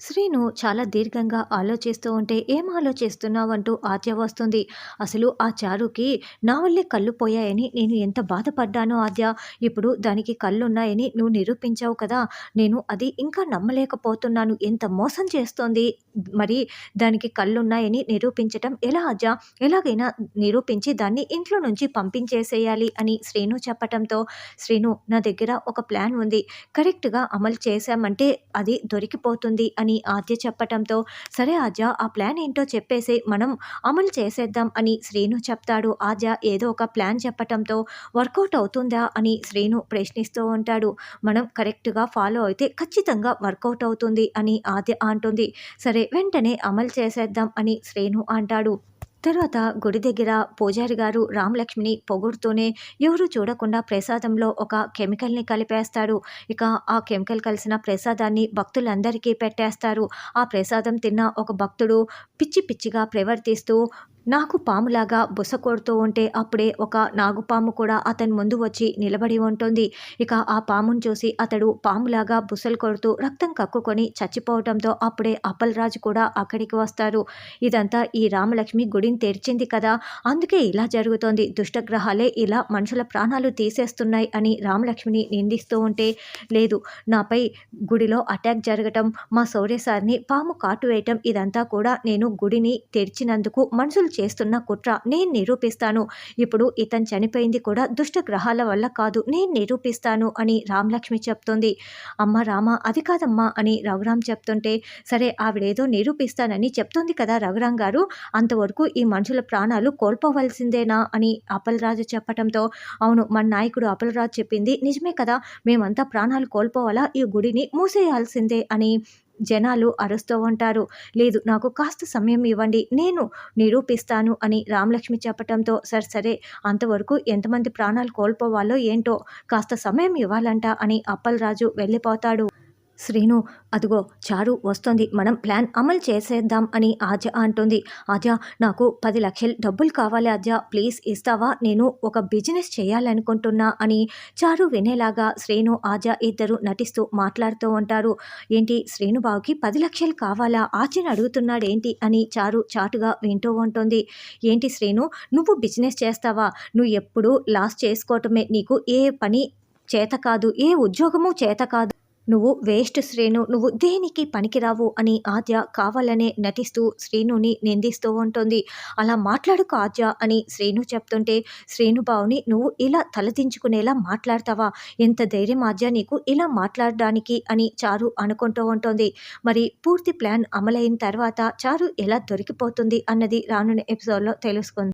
శ్రీను చాలా దీర్ఘంగా ఆలోచిస్తూ ఉంటే ఏం ఆలోచిస్తున్నావంటూ ఆద్య వస్తుంది. అసలు ఆ చారుకి నా వల్లే కళ్ళు పోయాయని నేను ఎంత బాధపడ్డానో ఆద్య. ఇప్పుడు దానికి కళ్ళున్నాయని నువ్వు నిరూపించావు కదా. నేను అది ఇంకా నమ్మలేకపోతున్నాను. ఎంత మోసం చేస్తోంది మరి దానికి కళ్ళున్నాయని నిరూపించటం ఎలా ఆద్య? ఎలాగైనా నిరూపించి దాన్ని ఇంట్లో నుంచి పంపించేసేయాలి అని శ్రీను చెప్పటంతో శ్రీను నా దగ్గర ఒక ప్లాన్ ఉంది. కరెక్ట్గా అమలు చేశామంటే అది దొరికిపోతుంది అని ఆద్య చెప్పటంతో సరే ఆద్య ఆ ప్లాన్ ఏంటో చెప్పేసి మనం అమలు చేసేద్దాం అని శ్రీను చెప్తాడు. ఆద్య ఏదో ఒక ప్లాన్ చెప్పటంతో వర్కౌట్ అవుతుందా? అని శ్రీను ప్రశ్నిస్తూ ఉంటాడు. మనం కరెక్ట్గా ఫాలో అయితే ఖచ్చితంగా వర్కౌట్ అవుతుంది అని ఆద్య అంటుంది. సరే వెంటనే అమలు చేసేద్దాం అని శ్రీను అంటాడు. తర్వాత గుడి దగ్గర పూజారి గారు రామలక్ష్మిని పొగుడుతూనే ఎవరు చూడకుండా ప్రసాదంలో ఒక కెమికల్ని కలిపేస్తాడు. ఇక ఆ కెమికల్ కలిసిన ప్రసాదాన్ని భక్తులందరికీ పెట్టేస్తారు. ఆ ప్రసాదం తిన్న ఒక భక్తుడు పిచ్చి పిచ్చిగా ప్రవర్తిస్తూ నాకు పాములాగా బుస కొడుతూ ఉంటే అప్పుడే ఒక నాగుపాము కూడా అతని ముందు వచ్చి నిలబడి ఉంటుంది. ఇక ఆ పామును చూసి అతడు పాములాగా బుసలు కొడుతూ రక్తం కక్కుకొని చచ్చిపోవడంతో అప్పుడే అప్పలరాజు కూడా అక్కడికి వస్తారు. ఇదంతా ఈ రామలక్ష్మి గుడిని తెరిచింది కదా. అందుకే ఇలా జరుగుతోంది. దుష్టగ్రహాలే ఇలా మనుషుల ప్రాణాలు తీసేస్తున్నాయి అని రామలక్ష్మిని నిందిస్తూ ఉంటే లేదు నాపై గుడిలో అటాక్ జరగటం మా శౌర్యసారిని పాము కాటు వేయటం ఇదంతా కూడా నేను గుడిని తెరిచినందుకు మనుషులు చేస్తున్న కుట్ర నేను నిరూపిస్తాను. ఇప్పుడు ఇతను చనిపోయింది కూడా దుష్ట గ్రహాల వల్ల కాదు నేను నిరూపిస్తాను అని రామలక్ష్మి చెప్తుంది. అమ్మ రామ అది కాదమ్మా అని రఘురామ్ చెప్తుంటే సరే ఆవిడేదో నిరూపిస్తానని చెప్తుంది కదా రఘురామ్ గారు. అంతవరకు ఈ మనుషుల ప్రాణాలు కోల్పోవలసిందేనా అని అపలరాజు చెప్పటంతో అవును మన నాయకుడు అపలరాజు చెప్పింది నిజమే కదా మేమంతా ప్రాణాలు కోల్పోవాలా ఈ గుడిని మూసేయాల్సిందే అని జనాలు అరుస్తూ ఉంటారు. లేదు నాకు కాస్త సమయం ఇవ్వండి నేను నిరూపిస్తాను అని రామలక్ష్మి చెప్పటంతో సరే సరే అంతవరకు ఎంతమంది ప్రాణాలు కోల్పోవాలో ఏంటో కాస్త సమయం ఇవ్వాలంట అని అప్పలరాజు వెళ్ళిపోతాడు. శ్రీను అదిగో చారు వస్తుంది. మనం ప్లాన్ అమలు చేసేద్దాం అని ఆజ అంటుంది. ఆజ నాకు పది లక్షలు డబ్బులు కావాలి ఆజ. ప్లీజ్ ఇస్తావా? నేను ఒక బిజినెస్ చేయాలనుకుంటున్నా అని చారు వినేలాగా శ్రీను ఆజ ఇద్దరు నటిస్తూ మాట్లాడుతూ ఉంటారు. ఏంటి శ్రీను బావుకి పది లక్షలు కావాలా? ఆచని అడుగుతున్నాడేంటి అని చారు చాటుగా వింటూ ఉంటుంది. ఏంటి శ్రీను నువ్వు బిజినెస్ చేస్తావా? నువ్వు ఎప్పుడు లాస్ చేసుకోవటమే నీకు ఏ పని చేత కాదు ఏ ఉద్యోగము చేత కాదు. నువ్వు వేస్ట్ శ్రేణు నువ్వు దేనికి పనికిరావు అని ఆద్య కావాలనే నటిస్తూ శ్రీనుని నిందిస్తూ ఉంటుంది. అలా మాట్లాడుకు ఆద్య అని శ్రీను చెప్తుంటే శ్రీనుబావుని నువ్వు ఇలా తలదించుకునేలా మాట్లాడతావా? ఎంత ధైర్యం ఆద్య నీకు ఇలా మాట్లాడడానికి అని చారు అనుకుంటూ ఉంటుంది. మరి పూర్తి ప్లాన్ అమలైన తర్వాత చారు ఎలా దొరికిపోతుంది అన్నది రానున్న ఎపిసోడ్లో తెలుసుకుంది.